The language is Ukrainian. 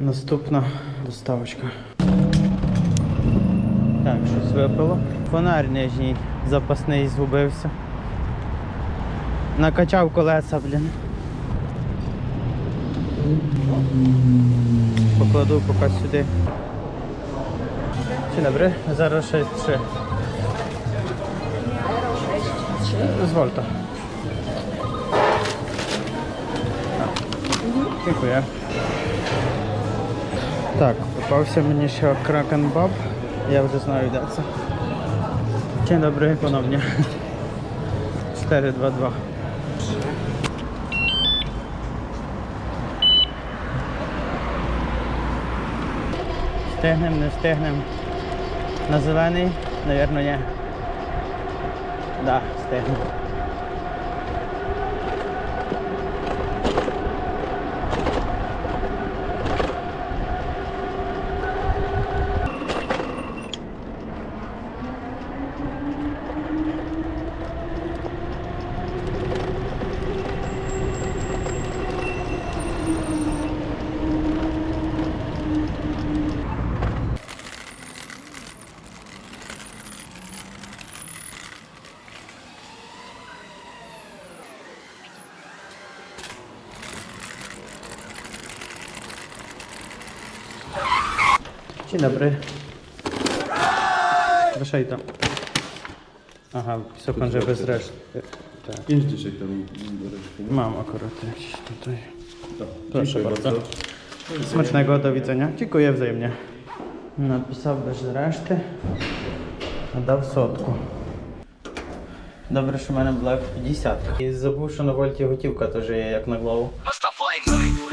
Наступна доставочка. Так, щось випало. Фонарь нижній запасний згубився. Накачав колеса, блін. Покладу поки сюди. Dzień dobry, 063. Звольте. Дякую. Так, попався мені ще Кракен Баб. Я вже знаю, де це. Ponownie. 422. Стигнем, не стигнем. На зелений? Навірно, ні. Да, стигнем. Dzień dobry. Proszę tam. Aha, pisokon, że bez reszty. Tak. Pięć dyszek tam do reszty. Mam akurat jakiś tutaj. Tak, Proszę dziękuję bardzo. Smacznego, do widzenia. Dziękuję wzajemnie. Napisał bez reszty, a dał сотку. Добре, що в мене була 50. І забув, що на вольті готівка теж є як на голову. Must I flame?